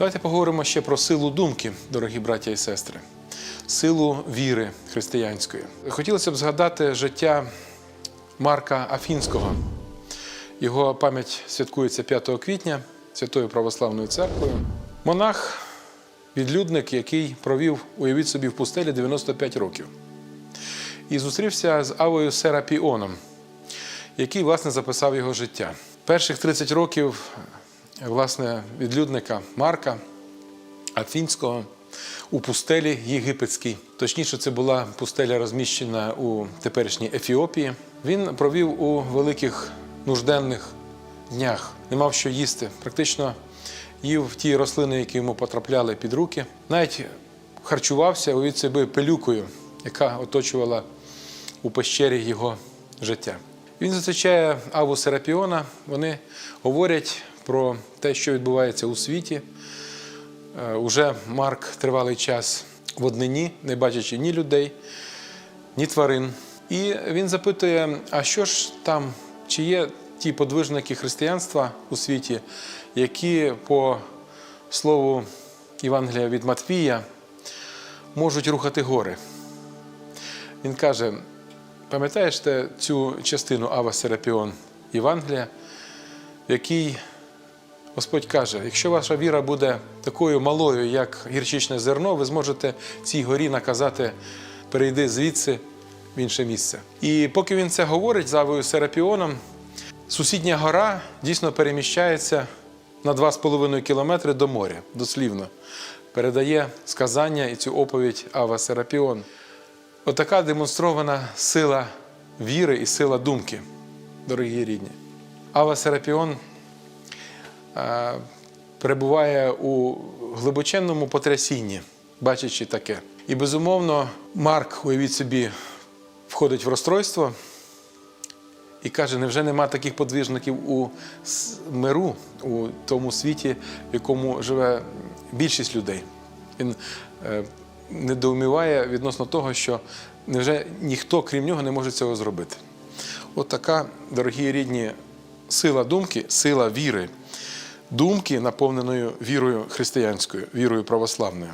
Давайте поговоримо ще про силу думки, дорогі браття і сестри, силу віри християнської. Хотілося б згадати життя Марка Афінського. Його пам'ять святкується 5 квітня Святою Православною церквою. Монах, відлюдник, який провів, уявіть собі, в пустелі 95 років. І зустрівся з Авою Серапіоном, який, власне, записав його життя. Перших 30 років, власне, відлюдника Марка Афінського у пустелі єгипетській. Точніше, це була пустеля розміщена у теперішній Ефіопії. Він провів у великих нужденних днях, не мав що їсти. Практично їв ті рослини, які йому потрапляли під руки. Навіть харчувався у себе пилюкою, яка оточувала у пещері його життя. Він зустрічає Аву Серапіона. Вони говорять про те, що відбувається у світі. Е, Уже Марк тривалий час в однині, не бачачи ні людей, ні тварин. І він запитує: а що ж там, чи є ті подвижники християнства у світі, які, по слову Євангелія від Матвія, можуть рухати гори? Він каже: пам'ятаєш цю частину Ава Серапіон Євангелія, в якій Господь каже: якщо ваша віра буде такою малою, як гірчичне зерно, ви зможете цій горі наказати перейди звідси в інше місце. І поки він це говорить з Авою Серапіоном, сусідня гора дійсно переміщається на 2,5 кілометри до моря, дослівно. Передає сказання і цю оповідь Ава Серапіон. Отака демонстрована сила віри і сила думки, дорогі рідні. Ава Серапіон перебуває у глибоченному потрясінні, бачачи таке. І безумовно, Марк, уявіть собі, входить в розстройство і каже: невже нема таких подвижників у миру, у тому світі, в якому живе більшість людей? Він е, недоуміває відносно того, що невже ніхто, крім нього, не може цього зробити. От така, дорогі рідні, сила думки, сила віри, думки, наповненою вірою християнською, вірою православною.